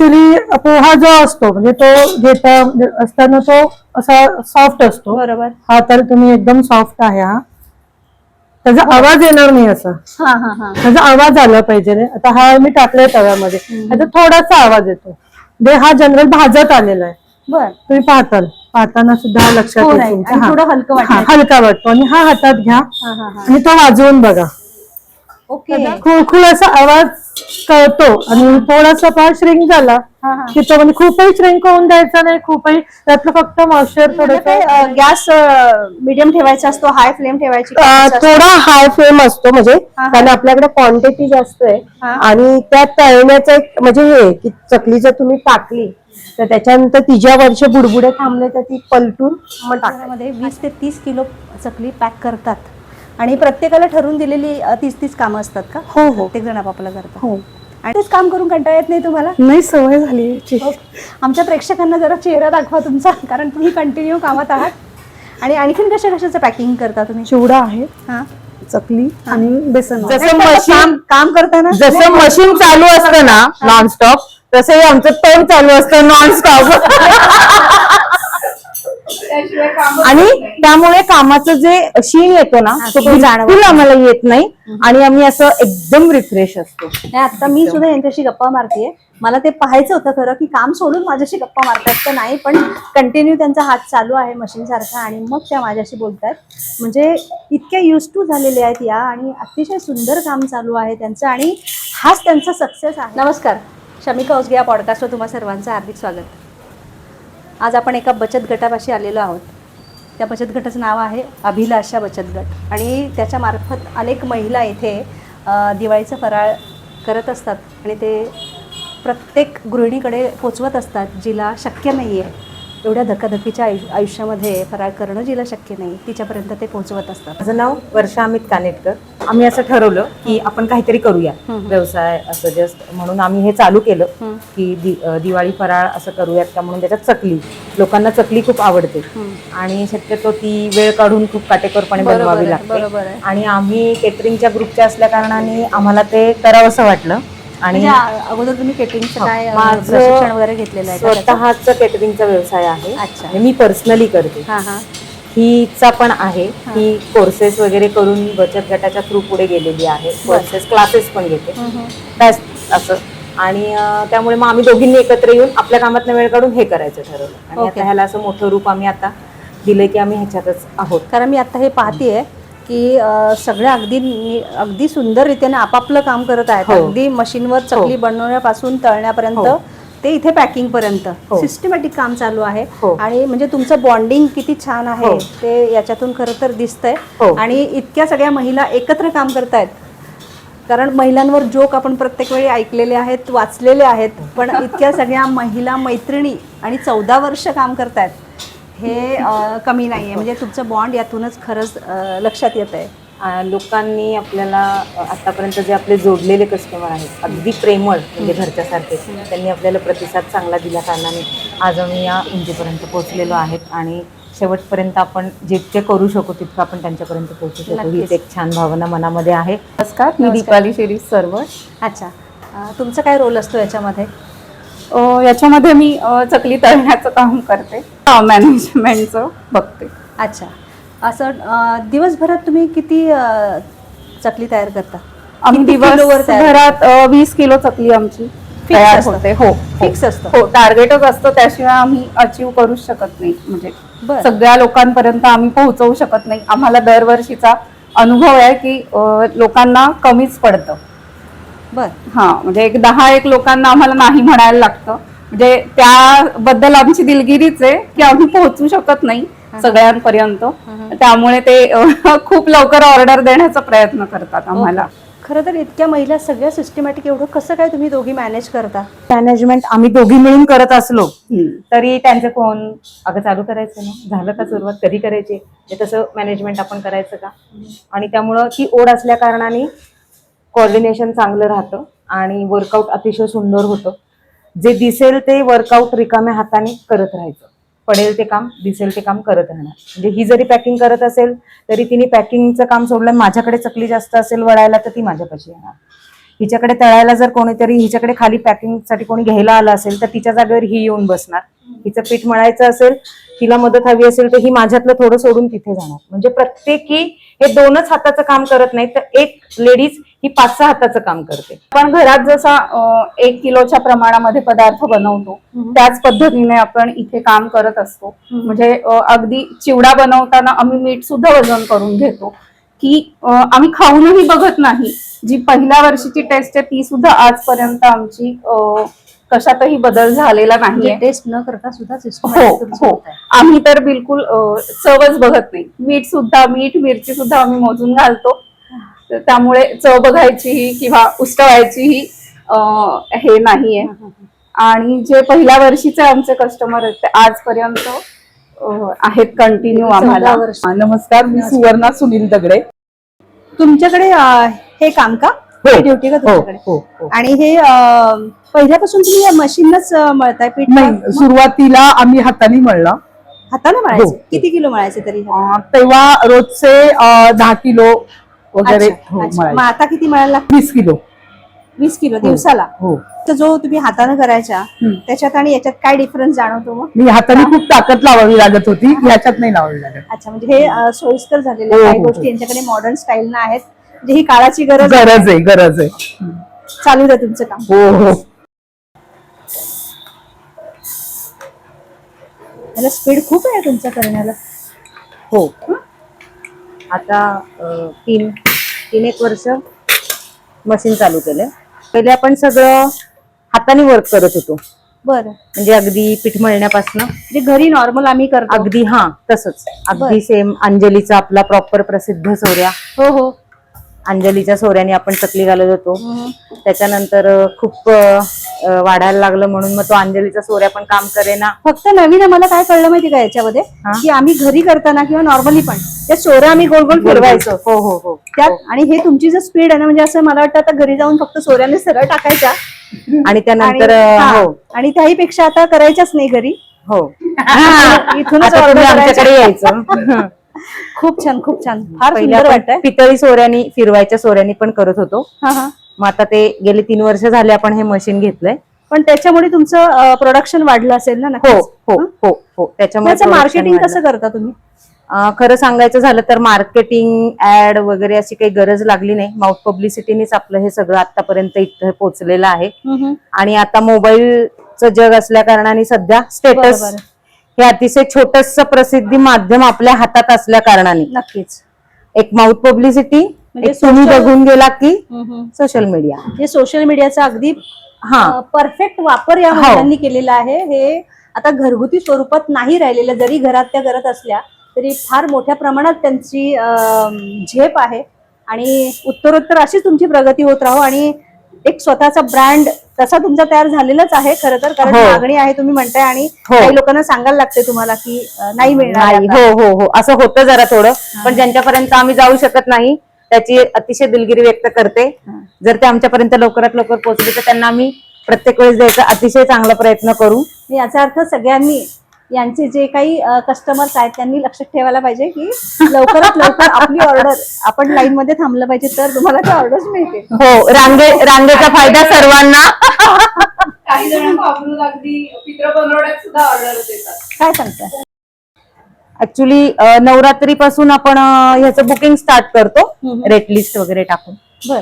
Actually poha जो असतो म्हणजे तो घेता असताना तो असा सॉफ्ट असतो. बरोबर. हा तर तुम्ही एकदम सॉफ्ट आहे हा. त्याचा आवाज येणार नाही असा. हा हा हा. त्याचा आवाज आला पाहिजे रे. आता हा मी टाकलाय तव्यामध्ये. त्याचा थोडासा आवाज येतो. म्हणजे हा जनरल भाजत आलेला आहे. बर. तुम्ही पाहताल. पाहताना सुद्धा लक्षात हो येईल. तुमच्या. हा. थोडं हलकं वाटतं. हा, हलका वाटतो. आणि हा हातात घ्या. हा हा हा. आणि तो वाजवून बघा. असा आवाज कळतो आणि थोडासा पाय श्रिंक झाला हा हा की तो म्हणजे खूपही श्रिंक होऊन द्यायचा नाही खूपही त्यातलं फक्त मॉइश्चर म्हणजे थोडं गॅस मीडियम ठेवायचा असतो हाय फ्लेम ठेवायची? थोडा हाय फ्लेम असतो म्हणजे. कारण आपल्याकडे क्वांटिटी जास्त आहे. आणि त्या तळण्याचं एक म्हणजे हे की चकली जर तुम्ही टाकली तर त्याच्यानंतर तिच्यावरचे बुडबुडे थांबले तर ती पलटून मग टाकायची. मध्ये वीस ते तीस किलो चकली पॅक करतात आणि प्रत्येकाला ठरवून दिलेली तीस तीस कामं असतात का? हो, हो. प्रत्येक जण आपापलं करतात हो. आणि तेच काम करून कंटाळा येत नाही तुम्हाला? नाही सवय झाली याची. आमच्या प्रेक्षकांना जरा चेहरा दाखवा तुमचा कारण तुम्ही कंटिन्यू कामात आहात. आणि आणखीन कशा कशाचं पॅकिंग करता तुम्ही? चिवडा आहे हा. चकली आणि बेसन. नाही, जसं पण मशीन काम काम करताना? जसं मशीन चालू असतं ना नॉनस्टॉप तसंही आमचं तोंड चालू असतं नॉनस्टॉप आणि त्यामुळे कामाचं जे शीण येतो ना तो बिलकुल आम्हाला येत नाही. आणि आम्ही असं एकदम रिफ्रेश असतो. नाही आता मी सुद्धा यांच्याशी गप्पा मारतेय. मला ते पाहायचं होतं खरं की काम सोडून माझ्याशी गप्पा मारतात तर नाही पण कंटिन्यू त्यांचा हात चालू आहे मशीन सारखा आणि मग त्या माझ्याशी बोलतात म्हणजे इतक्या युज टू झालेले आहेत या आणि अतिशय सुंदर काम चालू आहे त्यांचं आणि हाच त्यांचा सक्सेस आहे. नमस्कार. शमिका औसगे या पॉडकास्टवर तुम्हा सर्वांचं हार्दिक स्वागत. आज आपण एका बचत गटापाशी आलेलो आहोत. त्या बचत गटाचं नाव आहे अभिलाषा बचत गट. आणि त्याच्यामार्फत अनेक महिला इथे दिवाळीचं फराळ करत असतात आणि ते प्रत्येक गृहिणीकडे पोचवत असतात जिला शक्य नाही आहे एवढ्या धकाधकीच्या आयुष्य आयुष्यामध्ये फराळ करणं जिला शक्य नाही. तिच्यापर्यंत ते पोचवत असतात. माझं नाव वर्षा अमित कानेटकर. आम्ही असं ठरवलं की आपण काहीतरी करूया. व्यवसाय असं जस्ट म्हणून आम्ही हे चालू केलं की दि- दिवाळी फराळ असं करूयात का म्हणून त्याच्यात चकली. लोकांना चकली खूप आवडते. आणि शक्यतो ती वेळ काढून खूप काटेकोरपणे बनवावी लागते. आणि आम्ही केटरिंगच्या ग्रुपच्या असल्या कारणाने आम्हाला ते करावंसं वाटलं. आणि म्हणजे अगोदर तुम्ही केटरिंगचं काय प्रशिक्षण वगैरे घेतलेलं आहे? स्वतःच केटरिंगचा व्यवसाय आहे. अच्छा. आणि मी पर्सनली करते. हां हां. हिचा पण आहे. ही. कोर्सेस वगैरे करून बचत गटाच्या थ्रू पुढे गेलेली आहे. कोर्सेस क्लासेस पण घेते. असं. आणि त्यामुळे मग आम्ही दोघींनी एकत्र येऊन आपल्या कामातनं वेळ काढून हे करायचं ठरवलं. आणि. आता ह्याला असं मोठं रूप आम्ही आता दिलंय की आम्ही ह्याच्यातच आहोत. कारण मी आता हे पाहतेय की सगळ्या अगदी अगदी सुंदर रीतीने आपापलं काम करत आहेत हो. अगदी मशीनवर चकली बनवण्यापासून तळण्यापर्यंत हो. ते इथे पॅकिंग पर्यंत हो. सिस्टमॅटिक काम चालू आहे हो. आणि म्हणजे तुमचं बॉन्डिंग किती छान आहे हो. ते याच्यातून खरं तर दिसतंय हो. आणि इतक्या सगळ्या महिला एकत्र काम करतायत कारण महिलांवर जोक आपण प्रत्येक वेळी ऐकलेले आहेत वाचलेले आहेत पण इतक्या सगळ्या महिला मैत्रिणी आणि चौदा वर्ष काम करतायत हे अ, कमी नाही आहे म्हणजे तुमचं बॉन्ड यातूनच खरंच अ, लक्षात येत आहे लोकांनी आपल्याला अं, आतापर्यंत जे आपले जोडलेले कस्टमर आहेत अगदी प्रेमळ म्हणजे घरच्यासारखे त्यांनी आपल्याला प्रतिसाद चांगला दिल्या कारणाने आज आम्ही या उंचीपर्यंत पोहोचलेलो आहेत आणि शेवटपर्यंत आपण जितके करू शकू तितकं आपण त्यांच्यापर्यंत पोहोचू शकू. नक्कीच. हीच एक छान भावना मनामध्ये आहे. नमस्कार. मी दीपाली शिरीष सर्व अच्छा. अ, तुमचा काय रोल असतो याच्यामध्ये? याच्यामध्ये मी चकली तळण्याचं काम करते. मॅनेजमेंटचं बघते. अच्छा. असं दिवसभरात तुम्ही किती चकली तयार करता? आम्ही दिवसभरात वीस किलो चकली आमची तयार? होते. हो Fix असतं? हो टार्गेटच असतं. त्याशिवाय आम्ही अचीव करू शकत नाही. म्हणजे. सगळ्या लोकांपर्यंत आम्ही पोहोचवू शकत नाही. आम्हाला दरवर्षीचा अनुभव आहे की लोकांना कमीच पडतं. बर. हा म्हणजे एक दहा एक लोकांना आम्हाला नाही म्हणायला लागतं. म्हणजे त्याबद्दल आमची दिलगिरीच आहे की आम्ही पोहोचू शकत नाही सगळ्यांपर्यंत. त्यामुळे ते खूप लवकर ऑर्डर देण्याचा प्रयत्न करतात आम्हाला. खरं तर इतक्या महिला सगळ्या सिस्टमॅटिक एवढं कसं काय तुम्ही दोघी मॅनेज करता? मॅनेजमेंट आम्ही दोघी मिळून करत असलो. तरी त्यांचे फोन अगं चालू करायचं ना? झालं का सुरुवात? कधी करायची? हे तसं मॅनेजमेंट आपण करायचं का? आणि त्यामुळं ती ओढ असल्या कारणाने कोऑर्डिनेशन चांगलं राहतं आणि वर्कआउट अतिशय सुंदर होतं. जे दिसेल ते वर्कआउट रिकाम्या हाताने करत राहायचं. पडेल ते काम दिसेल ते काम करत राहणार. म्हणजे ही जरी पॅकिंग करत असेल तरी तिने पॅकिंगचं काम सोडलं माझ्याकडे चकली जास्त असेल वळायला तर ती माझ्यापाशी येणार. हिच्याकडे तळायला जर कोणीतरी हिच्याकडे खाली पॅकिंगसाठी कोणी घ्यायला आलं असेल तर तिच्या जागेवर ही येऊन बसणार. हिचं पीठ मळायचं असेल तिला मदत हवी असेल तर ही माझ्यातलं थोडं सोडून तिथे जाणार. म्हणजे प्रत्येकी हे दोनच हाताचं काम करत नाही तर एक लेडीज ही पाच सहा हाताचं काम करते. आपण घरात जसा एक किलोच्या प्रमाणामध्ये पदार्थ बनवतो त्याच पद्धतीने आपण इथे काम करत असतो. म्हणजे अगदी चिवडा बनवताना आम्ही मीठ सुद्धा वजन करून घेतो. की आम्ही खाऊनही बघत नाही. जी पहिल्या वर्षीची टेस्ट आहे ती सुद्धा आजपर्यंत आमची कशातही बदल झालेला नाहीये. टेस्ट न करता सुद्धा हो हो. आम्ही तर बिलकुल चवच बघत नाही. मीठ सुद्धा मीठ मिरची सुद्धा आम्ही मोजून घालतो. तर त्यामुळे चव बघायचीही किंवा उष्टवायचीही अं, हे नाहीये. आणि जे पहिल्या वर्षीचे आमचे कस्टमर आहेत ते आजपर्यंत आहेत कंटिन्यू आम्हाला. वर्ष. नमस्कार मी सुवर्णा सुनील दगडे. तुमच्याकडे हे काम का? हो. ड्युटी का हो तुमच्याकडे? हो हो. आणि हे पहिल्यापासून तुम्ही या मशीनच मळताय पीठ नाही सुरुवातीला आम्ही हाताने मळला. हाताने मळायचे? हो. किती किलो मळायचे तरी? अं, तेव्हा रोजचे दहा किलो वगैरे हो. मग मळायचे. आता किती मळायला लागतं? वीस किलो. वीस किलो दिवसाला? हो. तर जो तुम्ही हाताने करायच्या त्याच्यात आणि याच्यात काय डिफरन्स जाणवतो मग? मी हाताने खूप ताकद लावावी लागत होती ह्याच्यात नाही लावावी लागत. अच्छा म्हणजे हे अं, सोयीस्कर झालेले हो, काही हो, गोष्टी हो. यांच्याकडे मॉडर्न स्टाईल ना आहेत म्हणजे ही काळाची गरज आहे. गरज आहे गरज आहे. चालू द्या तुमचं काम. हो हो. स्पीड खूप आहे तुमचं करण्याला हो? आता तीन तीन एक वर्ष मशीन चालू केलंय. पहिले आपण सगळं हाताने वर्क करत होतो. बरं. म्हणजे अगदी पीठ मळण्यापासून. म्हणजे घरी नॉर्मल आम्ही करतो. अगदी हा तसंच. अगदी सेम अंजलीचा आपला प्रॉपर प्रसिद्ध सोऱ्या हो हो. अंजलीच्या सोऱ्याने आपण चकली घालत होतो. त्याच्यानंतर खूप वाढायला लागलं म्हणून मग तो अंजलीचा सोऱ्या पण काम करेना. फक्त नवीन मला काय कळलं माहिती का याच्यामध्ये? की आम्ही घरी करताना किंवा नॉर्मली पण त्या चोऱ्या आम्ही गोल गोल फिरवायचो. हो हो हो. त्यात आणि हे तुमची जर स्पीड आहे ना म्हणजे असं मला वाटतं आता घरी जाऊन फक्त सोऱ्याने सरळ टाकायच्या आणि त्यानंतर हा. आणि त्याही पेक्षा आता करायच्याच नाही घरी. हो. इथूनच आमच्याकडे. यायचं. खूप छान खूप छान. फार सुंदर वाटतंय. पितळी सोऱ्यानी फिरवायच्या सोऱ्यानी पण करत होतो. हा हा. मग आता ते गेले तीन वर्ष झाले आपण हे मशीन घेतलंय. पण त्याच्यामुळे तुमचं प्रोडक्शन वाढलं असेल ना हो. हो हो? हो त्याच्यामुळे मार्केटिंग. कसं करता तुम्ही? खरं सांगायचं झालं तर मार्केटिंग ऍड वगैरे अशी काही गरज लागली नाही. माउथ पब्लिसिटीनेच आपलं हे सगळं आतापर्यंत इथं पोहोचलेलं आहे. आणि आता मोबाईलचं जग असल्या कारणाने सध्या स्टेटस. हे अतिशय छोटस प्रसिद्धी माध्यम आपल्या हातात असल्या कारणाने. नक्कीच. एक माउथ पब्लिसिटी म्हणजे तुम्ही social- बघून गेला की सोशल मीडिया हे सोशल मीडियाचा अगदी हा. परफेक्ट वापर या हो. महिलांनी केलेला आहे हे आता घरगुती स्वरूपात नाही राहिलेलं. जरी घरात त्या करत असल्या तरी फार मोठ्या प्रमाणात त्यांची झेप आहे. आणि उत्तरोत्तर अशीच तुमची प्रगती होत राहो आणि एक स्वतःचा ब्रँड तसा तुमचा तयार झालेलाच आहे खरं तर कारण हो. मागणी आहे तुम्ही म्हणताय आणि हो. काही लोकांना सांगायला लागते तुम्हाला की अं, नाही मिळणार नाही आता. हो हो हो असं होतं जरा थोडं पण ज्यांच्यापर्यंत आम्ही जाऊ शकत नाही त्याची अतिशय दिलगिरी व्यक्त करते जर ते आमच्यापर्यंत लवकरात लवकर पोहोचले तर त्यांना आम्ही प्रत्येक वेळेस द्यायचा अतिशय चांगला प्रयत्न करू याचा अर्थ सगळ्यांनी यांचे जे काही कस्टमर्स आहेत त्यांनी लक्षात ठेवायला पाहिजे की लवकरात लवकर आपली ऑर्डर आपण लाईन मध्ये थांबलं पाहिजे तर तुम्हाला ते ऑर्डर्स मिळतील. हो रांगे रांगेचा फायदा सर्वांना. काही जण घाबरून अगदी पित्र बनवण्यात सुद्धा ऑर्डर देतात. काय सांगताय? ऍक्च्युली नवरात्री पासून आपण ह्याचं बुकिंग स्टार्ट करतो. रेट लिस्ट वगैरे टाकून. बर.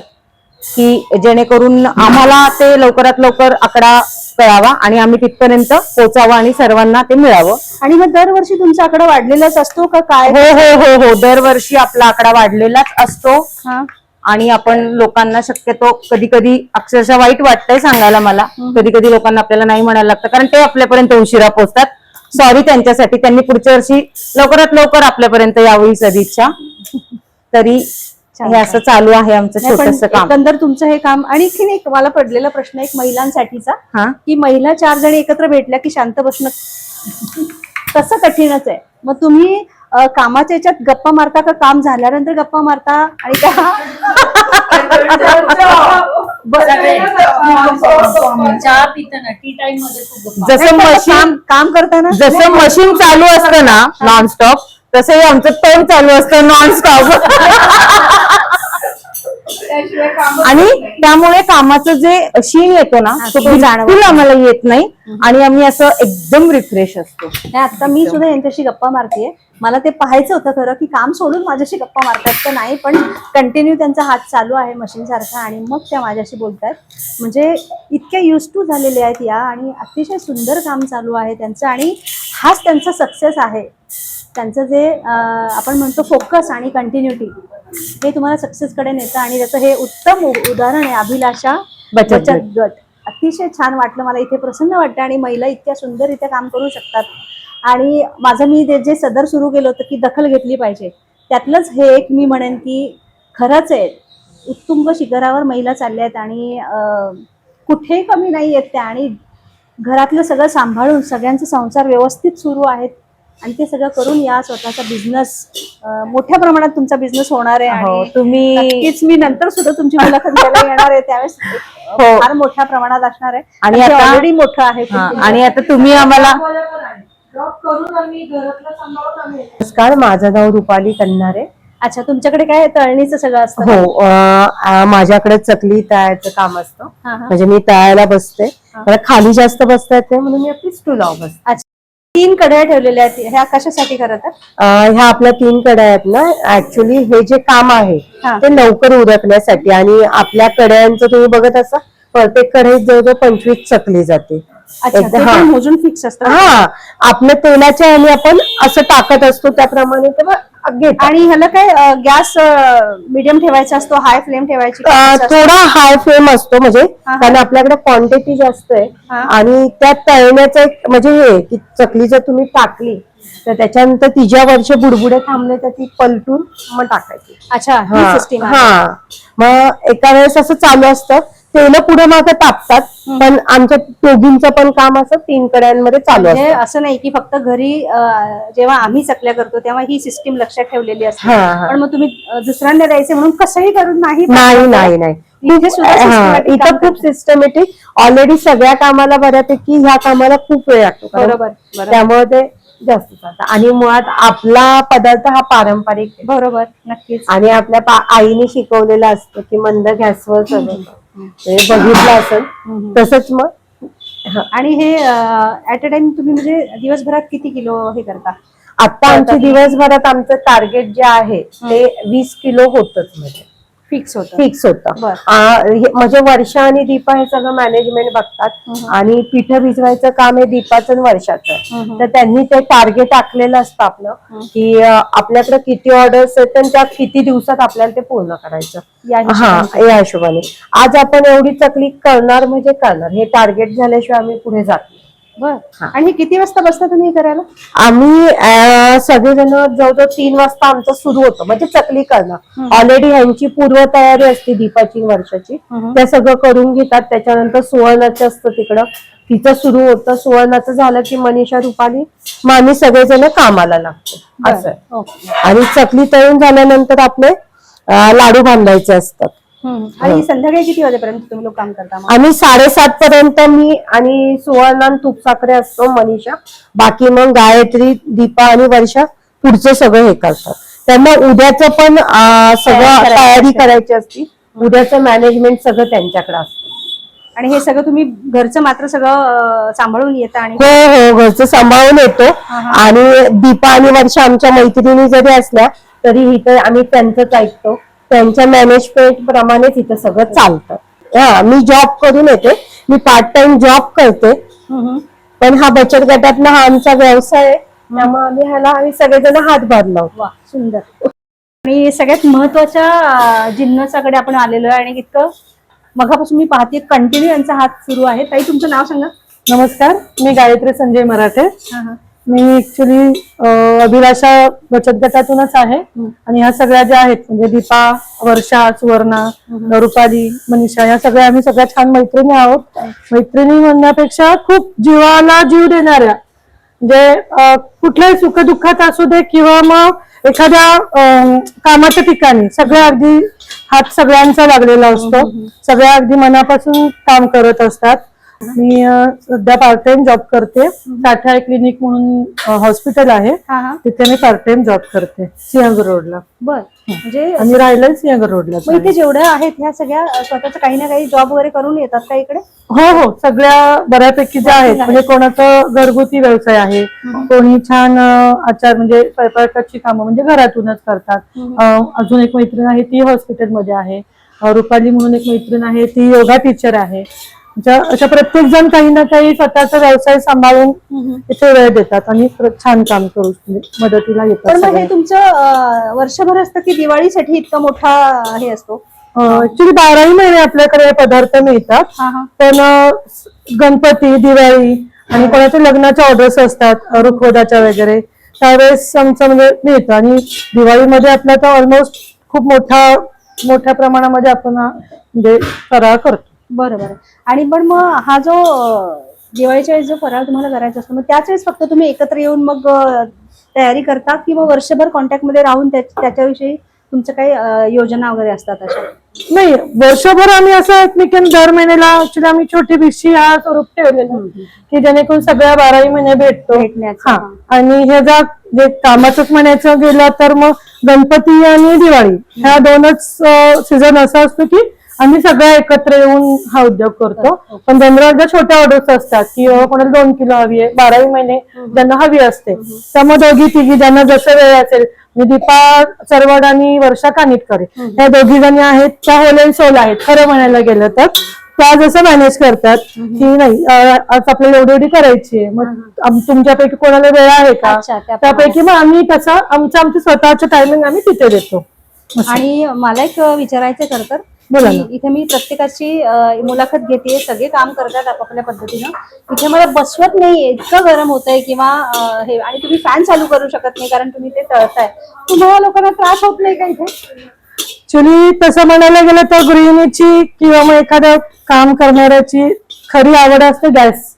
की जेणेकरून आम्हाला ते लवकरात लवकर आकडा कळावा आणि आम्ही तिथपर्यंत पोचावं आणि सर्वांना ते मिळावं. आणि मग दरवर्षी तुमचा आकडा वाढलेलाच असतो का काय? हो हो हो हो. दरवर्षी आपला आकडा वाढलेलाच असतो. हा. आणि आपण लोकांना शक्यतो कधी कधी अक्षरशः वाईट वाटतंय सांगायला मला. कधी कधी लोकांना आपल्याला नाही म्हणायला लागतं कारण ते आपल्यापर्यंत उशिरा पोहोचतात सॉरी त्यांच्यासाठी त्यांनी पुढच्या वर्षी लवकरात लवकर आपल्यापर्यंत यावं ही सदिच्छा. तरी हे असं चालू आहे आमचं छोटस काम. एकंदर तुमचं हे काम आणि आणखीन एक मला पडलेला प्रश्न एक महिलांसाठीचा हा? की महिला चार जणी एकत्र भेटल्या की शांत बसणं तसं कठीणच आहे. मग तुम्ही कामाच्या याच्यात गप्पा मारता का? काम झाल्यानंतर गप्पा मारता? आणि का? चहा पिताना टी टाइममध्ये खूप गप्पा जसं मशीन काम काम करताना जसं मशीन चालू असतं ना नॉनस्टॉप तसंही आमचं तोंड चालू असतं नॉनस्टॉप आणि त्यामुळे कामाचं जे शीण येतो ना तो बिलकुल आम्हाला येत नाही. आणि आम्ही असं एकदम रिफ्रेश असतो. नाही आता मी सुद्धा यांच्याशी गप्पा मारतेय. मला ते पाहायचं होतं खरं की काम सोडून माझ्याशी गप्पा मारतात तर नाही पण कंटिन्यू त्यांचा हात चालू आहे मशीन सारखा आणि मग त्या माझ्याशी बोलतात. म्हणजे इतक्या युज टू झालेले आहेत या आणि अतिशय सुंदर काम चालू आहे त्यांचं आणि हाच त्यांचा सक्सेस आहे. त्यांचं जे आपण म्हणतो फोकस आणि कंटिन्युटी हे तुम्हाला सक्सेसकडे नेतं आणि त्याचं हे उत्तम उदाहरण आहे अभिलाषा बचत गट. अतिशय छान वाटलं मला इथे प्रसन्न वाटतं आणि महिला इतक्या सुंदररित्या काम करू शकतात. आणि माझं मी जे सदर सुरू केलं होतं की दखल घेतली पाहिजे. त्यातलंच हे एक मी म्हणेन की खरंच आहे उत्तुंग शिखरावर महिला चालल्या आहेत आणि कुठेही कमी नाही आहेत त्या आणि घरातलं सगळं सांभाळून सगळ्यांचे संसार व्यवस्थित सुरू आहेत. आणि ते सगळं करून या स्वतःचा बिझनेस मोठ्या प्रमाणात तुमचा बिझनेस होणार आहे हो आणि तुम्ही नक्कीच मी नंतर सुद्धा तुमची मुलाखत घ्यायला येणार आहे त्यावेळेस. हो. फार मोठ्या प्रमाणात असणार आहे. आणि आता- ऑलरेडी मोठं आहे हा, आणि आता तुम्ही आम्हाला नमस्कार माझं नाव रुपाली कन्नारे अच्छा तुमच्याकडे काय तळणीचं सगळं असतं का? हो अं, आ, माझ्याकडे चकली तळायचं काम असतं. हा, हा. म्हणजे मी तळायला बसते. मला खाली जास्त बसता येत म्हणून मी आपली स्टूल बसते. अच्छा. तीन कढया ठेवलेल्या आहेत. ह्या कशासाठी खरं तर अं, ह्या आपल्या तीन कड्या आहेत ना. ऍक्च्युली हे जे काम आहे हा. ते लवकर उरकण्यासाठी आणि आपल्या कड्यांचं तुम्ही बघत असा प्रत्येक कढईत जवळजवळ पंचवीस चकली जाते. अच्छा मोजून फिक्स असतं हा आपल्या तेलाच्या आणि आपण असं टाकत असतो त्याप्रमाणे घेतात आणि ह्याला काय गॅस मीडियम ठेवायचा असतो हाय फ्लेम ठेवायची? थोडा हाय फ्लेम असतो म्हणजे. कारण आपल्याकडे क्वांटिटी जास्त आहे. आणि त्या तळण्याचं एक म्हणजे हे की चकली जर तुम्ही टाकली तर त्याच्यानंतर तिच्यावरचे बुडबुडे थांबले तर ती पलटून मग टाकायची अच्छा हा. मग एका वेळेस असं चालू असतं तेल पुढे मागे तापतात पण आमच्या दोघींचं पण काम असं तीन कड्यांमध्ये चालू म्हणजे असतं. असं नाही की फक्त घरी अं, जेव्हा आम्ही चकल्या करतो तेव्हा ही सिस्टीम लक्षात ठेवलेली असते. हा, हा. पण मग तुम्ही अं, दुसऱ्यांना द्यायचे म्हणून कसंही करून नाही नाही नाही नाही. इथे सुद्धा हा, systematic इथं खूप सिस्टमॅटिक ऑलरेडी सगळ्या कामाला बऱ्यापैकी ह्या कामाला खूप वेळ लागतो. कारण बरोबर, बरोबर. त्यामुळे ते जास्त चालतं. आणि मुळात आपला पदार्थ हा पारंपरिक आहे. बरोबर नक्कीच. आणि आपल्या पा- आईने शिकवलेलं असतं की मंद गॅसवर सगळं. बघितलं असेल. तसंच मग हा. आणि हे ऍट अ टाइम तुम्ही म्हणजे दिवसभरात किती किलो हे करता? आता आमच्या दिवसभरात आमचं टार्गेट जे आहे ते वीस किलो होतच म्हणजे. फिक्स होतं. फिक्स होतं. म्हणजे वर्षा आणि दीपा हे सगळं मॅनेजमेंट बघतात. आणि पीठ भिजवायचं काम हे दीपाचं आणि वर्षाचं. तर त्यांनी ते टार्गेट आखलेलं असतं आपलं की आपल्याकडे किती ऑर्डर्स आहेत आणि त्या किती दिवसात आपल्याला ते पूर्ण करायचं. या हा या हिशोबाने. आज आपण एवढी चकली करणार म्हणजे करणार. हे टार्गेट झाल्याशिवाय आम्ही पुढे जात. बर. आणि हे किती वाजता बसता तुम्ही हे करायला? आम्ही अं, सगळेजण जवळजवळ तीन वाजता आमचं सुरू होतं म्हणजे चकली करणं. ऑलरेडी ह्यांची पूर्व तयारी असते दीपाची वर्षाची. त्या सगळं करून घेतात त्याच्यानंतर सुवर्णाचं असतं तिकडं. तिचं सुरू होतं सुवर्णाचं झालं की मनीषा रुपाली मग आम्ही सगळेजण कामाला लागतो असं. ओके. आणि चकली तळून झाल्यानंतर आपले अं, लाडू बांधायचे असतात. आणि संध्याकाळी किती वाजेपर्यंत तुम्ही लोक काम करता मग? आम्ही साडेसात पर्यंत मी आणि सुवर्ण तूप साखरे असतो मनीषा. बाकी मग गायत्री दीपा आणि वर्षा पुढचं सगळं हे करतात. त्यांना उद्याचं पण अं, सगळं करायचं तयारी असते. करायची असती. उद्याचं मॅनेजमेंट सगळं त्यांच्याकडे असतं. आणि हे सगळं तुम्ही घरचं मात्र सगळं अं, सांभाळून येता आणि हो हो घरचं सांभाळून येतो. आणि दीपा आणि वर्षा आमच्या मैत्रिणी जरी असल्या तरी इथं आम्ही त्यांचंच ऐकतो. त्यांच्या मॅनेजमेंट प्रमाणेच इथं सगळं चालतं. हा मी जॉब करून येते. मी पार्ट टाइम जॉब करते पण हा बचत गटातला हा आमचा व्यवसाय आहे. त्यामुळे आम्ही ह्याला आम्ही सगळेजण हातभार लावतो वा सुंदर. आणि सगळ्यात महत्त्वाच्या जिन्नसाकडे आपण आलेलो आहे आणि इतकं मगापासून मी पाहते कंटिन्यू यांचा हात सुरू आहे. ताई तुमचं नाव सांगा. नमस्कार मी गायत्री संजय मराठे. हा, हा. मी ऍक्च्युली अभिलाषा बचत गटातूनच आहे. आणि ह्या सगळ्या ज्या आहेत म्हणजे दीपा वर्षा सुवर्णा रुपाली मनीषा या सगळ्या आम्ही सगळ्या छान मैत्रिणी आहोत. मैत्रिणी म्हणण्यापेक्षा खूप जीवाला जीव देणाऱ्या. म्हणजे कुठल्याही सुखदुःखात असू दे किंवा मग एखाद्या कामाच्या ठिकाणी सगळ्या अगदी हात सगळ्यांचा लागलेला असतो. सगळ्या अगदी मनापासून काम करत असतात. मी सध्या पार्ट टाइम जॉब करते. साठा क्लिनिक म्हणून हॉस्पिटल आहे. हा हा. तिथे मी पार्ट टाइम जॉब करते सिंहगड रोडला बर. म्हणजे आणि राहिलं सिंहगड रोडला मग इथे जेवढ्या आहेत ह्या सगळ्या स्वतःच काही ना काही जॉब वगैरे करून येतात का इकडे? हो हो. सगळ्या बऱ्यापैकी ज्या आहेत म्हणजे कोणाचं घरगुती व्यवसाय आहे कोणी छान आचार म्हणजे स्वयंपाकाची कामं म्हणजे घरातूनच करतात. अजून एक मैत्रीण आहे ती हॉस्पिटलमध्ये आहे. रुपाली म्हणून एक मैत्रीण आहे ती योगा टीचर आहे. अशा प्रत्येक जण काही ना काही स्वतःचा व्यवसाय सांभाळून इथे वेळ देतात आणि छान काम करू मदतीला येतात. हे तुमचं वर्षभर असतं की दिवाळीसाठी इतका मोठा हे असतो? ऍक्च्युली बाराही महिने आपल्याकडे हे पदार्थ मिळतात. पण गणपती दिवाळी आणि कोणाच्या लग्नाच्या ऑर्डर्स असतात अ, रुखवताच्या वगैरे त्यावेळेस आमचं म्हणजे मिळतं. आणि दिवाळीमध्ये आपला तर ऑलमोस्ट खूप मोठा मोठ्या प्रमाणामध्ये आपण म्हणजे फराळ करतो. बरं बरं आणि पण मग हा जो दिवाळीच्या वेळेस जो फराळ तुम्हाला करायचा असतो मग त्याच वेळेस फक्त तुम्ही एकत्र येऊन मग तयारी करता की मग वर्षभर कॉन्टॅक्टमध्ये राहून त्या- त्याच्याविषयी तुमचं काही योजना वगैरे असतात अशा? नाही वर्षभर आम्ही असं एकमेकांना दर महिन्याला ऍक्च्युली आम्ही छोटी भिशी हा स्वरूप ठेवलेला की जेणेकरून सगळ्या बाराही महिने भेटतो. भेटण्याचं, आणि हे जर जे कामाचंच म्हणायचं गेलं तर मग गणपती आणि दिवाळी. ह्या दोनच सीझन असा असतो की आम्ही सगळ्या एकत्र येऊन हा उद्योग करतो. पण जनरल ज्या छोट्या ऑर्डर्स असतात की कोणाला दोन किलो हवी आहे बाराही महिने ज्यांना हवी असते. त्यामुळे दोघी तिघी ज्यांना जसं वेळ असेल म्हणजे दीपा सरवड आणि वर्षा कानिटकर ह्या दोघी जणी आहेत त्या होल अँड सोल आहेत खरं म्हणायला गेलं तर. त्या जसं मॅनेज करतात की नाही आज आपल्याला एवढी एवढी करायची आहे मग तुमच्यापैकी कोणाला वेळ आहे का. त्यापैकी मग आम्ही तसं आमचं आमचं स्वतःचं टायमिंग आम्ही तिथे देतो. आणि मला एक विचारायचं खरं तर बोला ना. इथे मी प्रत्येकाची अं, मुलाखत घेते सगळे काम करतात आपापल्या पद्धतीनं. इथे मला बसवत नाहीये इतकं गरम होतंय किंवा अं, हे आणि तुम्ही फॅन चालू करू शकत नाही कारण तुम्ही ते तळताय. तुम्हाला लोकांना त्रास होत नाही का इथे? ऍक्च्युली तसं म्हणायला गेलं तर गृहिणीची किंवा मग एखाद्या काम करणाऱ्याची खरी आवड असते गॅस.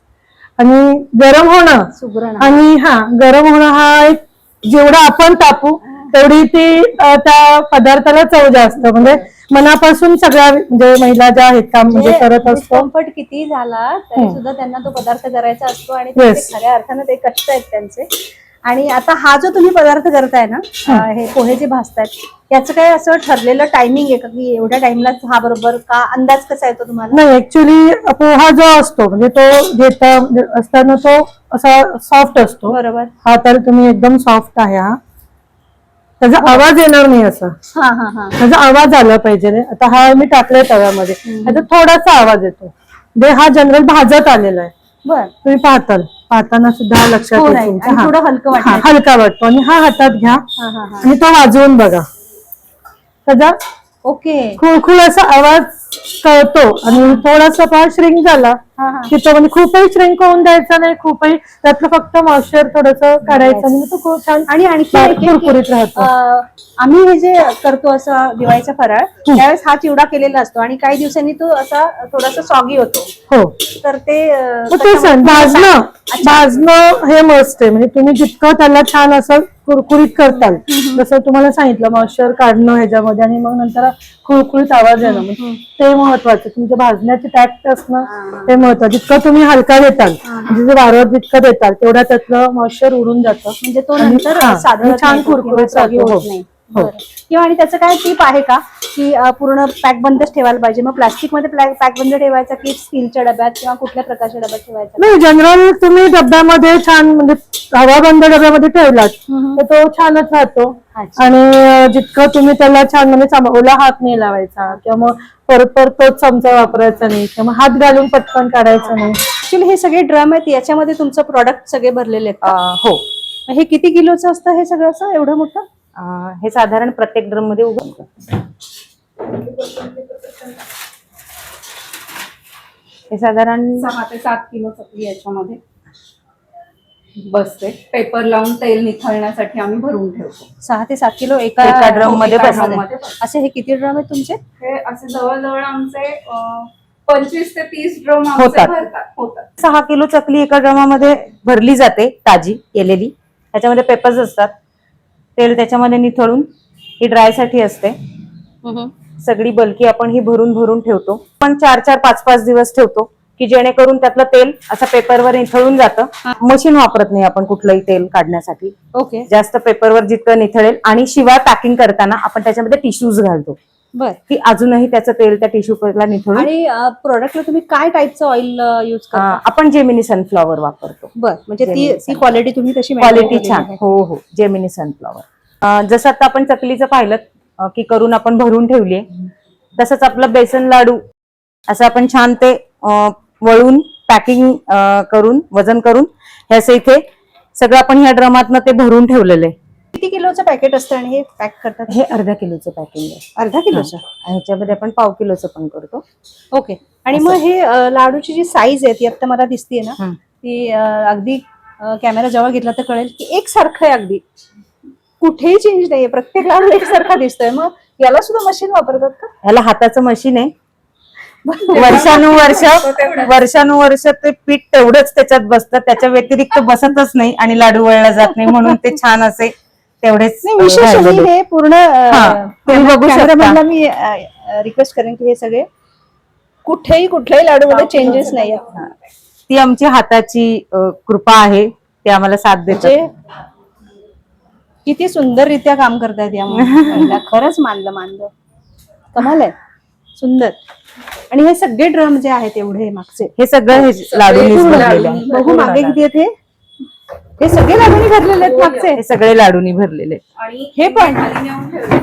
आणि गरम होणं. सुगरण आणि हा गरम होणं हा एक जेवढं आपण तापू तेवढी ती अ, त्या पदार्थाला चव जास्त. म्हणजे मनापासून सगळ्या म्हणजे महिला ज्या आहेत काम म्हणजे करत असतो कम्फर्ट किती झाला तरी सुद्धा त्यांना तो पदार्थ करायचा असतो आणि ते Yes. खऱ्या अर्थानं ते कष्ट आहेत त्यांचे. आणि आता हा जो तुम्ही पदार्थ करताय ना अं, हे पोहे जे भाजतायत याचं काय असं ठरलेलं टायमिंग आहे का की एवढ्या टाइमला हा बरोबर का अंदाज कसा येतो तुम्हाला? नाही ऍक्च्युली पोहा जो असतो म्हणजे तो घेता म्हणजे असताना तो असा सॉफ्ट असतो. बरोबर. हा तर तुम्ही एकदम सॉफ्ट आहे हा. त्याचा आवाज येणार नाही असा. हा हा हा. त्याचा आवाज आला पाहिजे आता हा मी टाकलाय तव्यामध्ये. त्याचा थोडासा आवाज येतो. म्हणजे हा जनरल भाजत आलेला आहे. बर. तुम्ही पाहताल. पाहताना सुद्धा लक्षात हो, येईल नाही. तुमच्या. आणि. थोडं हलकं वाटतं. हा, हलका वाटतो. आणि हा हातात घ्या. हा हा हा. आणि तो वाजवून बघा. त्याचा ओके. खुळखुळ असा आवाज कळतो आणि थोडासा पहा श्रिंक झाला हा हा. की तो म्हणजे खूपही श्रिंक होऊन द्यायचा नाही खूपही त्यातलं फक्त मॉइश्चर थोडस काढायचं म्हणजे तो खूप छान आणि आणखी बारीक एक आहे की, कुरकुरीत राहतो. अं, आम्ही हे जे करतो असं दिवाळीचा फराळ त्यावेळेस हा चिवडा केलेला असतो आणि काही दिवसांनी तो असा थोडासा सॉगी होतो. हो. तर ते अं, मग ते त्याच्यामध्ये भाजणं भाजणं हे मस्त आहे. म्हणजे तुम्ही जितकं त्याला छान असं कुरकुरीत करताल. जसं तुम्हाला सांगितलं मॉइश्चर काढणं ह्याच्यामध्ये आणि मग नंतर कुरकुरीत आवाज येणं. म्हणजे ते महत्वाचं. तुमच्या भाजण्याचे टॅक्ट असणं ते महत्वाचं. जितकं तुम्ही हलका देताल म्हणजे जे वारं जितकं देताल तेवढा त्यातलं मॉइश्चर उडून जातं. म्हणजे तो नंतर साधारण छान कुरकुरीत. होत. नाही. किंवा आणि त्याचं काय टीप आहे का? की पूर्ण पॅक बंदच ठेवायला पाहिजे. मग प्लास्टिकमध्ये पॅक बंद ठेवायचा की स्टीलच्या डब्यात किंवा कुठल्या प्रकारच्या डब्यात ठेवायचा? नाही जनरल तुम्ही डब्यामध्ये छान म्हणजे हवाबंद डब्यामध्ये ठेवलात तर तो छानच राहतो. आणि जितकं तुम्ही त्याला छान म्हणजे ओला हात नाही लावायचा किंवा मग परत परत तोच चमचा वापरायचा नाही किंवा हात घालून पटकन काढायचा नाही. ऍक्च्युली हे सगळे ड्रम आहेत याच्यामध्ये तुमचं प्रोडक्ट सगळे भरलेले आहेत हो. हे किती किलोचं असतं हे सगळं असं एवढं मोठं? हे साधारण प्रत्येक ड्रममध्ये उभं हे साधारण सहा ते सात किलो चकली याच्यामध्ये बसते. पेपर लावून तेल निथळण्यासाठी आम्ही भरून ठेवतो. सहा ते सात किलो एका एका drum मध्ये. असे हे किती ड्रम आहेत तुमचे? हे असे जवळजवळ आमचे पंचवीस ते तीस ड्रम होतात. होतात. सहा किलो चकली एका ड्रमामध्ये भरली जाते ताजी केलेली. त्याच्यामध्ये पेपर्स असतात. तेल त्याच्यामध्ये निथळून ही ड्रायसाठी असते. सगळी बल्की आपण ही भरून भरून ठेवतो. पण चार चार पाच पाच दिवस ठेवतो की जेणेकरून त्यातलं तेल असं पेपरवर निथळून जातं. मशीन वापरत नाही आपण कुठलंही तेल काढण्यासाठी. ओके. जास्त पेपरवर जितकं निथळेल आणि शिवाय पॅकिंग करताना आपण त्याच्यामध्ये टिश्यूज घालतो. बर. की अजूनही त्याचं तेल त्या टिश्यू पेपरला निथळून आणि प्रोडक्टला तुम्ही काय टाईपचं ऑइल युज करता? आपण जेमिनी सनफ्लॉवर वापरतो. बर. म्हणजे ती ती क्वालिटी तुम्ही तशी क्वालिटी छान. हो हो. जेमिनी सनफ्लॉवर जसं आता आपण चकलीचं पाहिलं की करून आपण भरून ठेवलीये तसंच आपलं बेसन लाडू असं आपण छान ते वळून पॅकिंग करून वजन करून हे असं इथे सगळं आपण ह्या ड्रमातनं ते भरून ठेवलेलं आहे. किती किलोचं पॅकेट असतं आणि हे पॅक करतात? हे अर्धा किलोचं पॅकिंग आहे. अर्धा किलोचं? आणि ह्याच्यामध्ये आपण पाव किलोचं पण करतो. ओके आणि मग हे अ, लाडूची जी साईज आहे ती आता मला दिसतीये ना हं. ती अ, अगदी कॅमेरा जवळ घेतला तर कळेल की एकसारखं आहे अगदी. कुठेही चेंज नाहीये. प्रत्येक लाडू एकसारखा दिसतोय. मग याला सुद्धा मशीन वापरतात का? ह्याला हाताचं मशीन आहे. वर्षानुवर्ष वर्षानुवर्ष ते पीठ तेवढंच त्याच्यात बसतं. त्याच्या व्यतिरिक्त बसतच नाही आणि लाडू वळला जात नाही म्हणून ते छान असे तेवढेच नाही विशेष राहिलेले. हे पूर्ण तुम्ही बघू शकता. कॅमेरामॅनला मी रिक्वेस्ट करेन की हे सगळे कुठेही कुठल्याही लाडू मध्ये चेंजेस नाही आहेत. ती आमची हाताची अ, कृपा आहे ते आम्हाला साथ देते म्हणजे किती सुंदररित्या काम करतायत या महिला. खरंच मानलं मानलं कमाल आहे सुंदर आणि हे सगळे ड्रम जे आहेत एवढे मागचे हे सगळं हे पूर्ण आहे. बघू मागे किती आहेत हे हे सगळे लाडूनी भरलेले आहेत मागचे. हे सगळे लाडूनी भरलेले आहेत. आणि हे पण. खाली नेऊन ठेवले.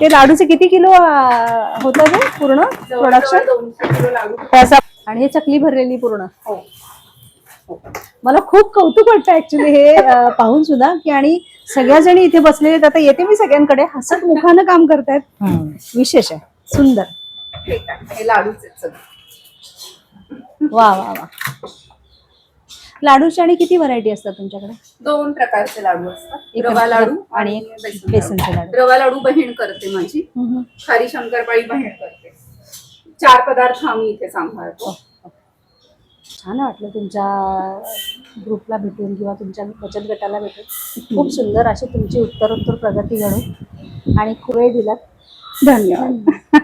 ते लाडूचे किती किलो होतं हे पूर्ण प्रोडक्शन दोनशे किलो लाडू आणि हे चकली भरलेली पूर्ण. मला खूप कौतुक वाटतं ऍक्च्युली हे अं, पाहून सुद्धा की आणि सगळ्या जणी इथे बसलेले आहेत. आता येते मी सगळ्यांकडे. हसत मुखानं काम करतायत. हम्म. विशेष आहे. सुंदर. ठीक आहे हे लाडूच आहेत सगळे. वा वा वा. लाडूची आणि किती व्हरायटी असतात तुमच्याकडे? दोन प्रकारचे लाडू असतात. एक रवा लाडू आणि एक बेसन बेसनचे लाडू. रवा लाडू बहीण करते माझी. खारी शंकरपाळी बहीण करते. चार पदार्थ आम्ही इथे सांभाळतो. छान वाटलं तुमच्या ग्रुपला भेटून किंवा तुमच्या बचत गटाला भेटून. खूप सुंदर अशी तुमची उत्तरोत्तर प्रगती घडो आणि खूप वेळ दिलात. धन्यवाद.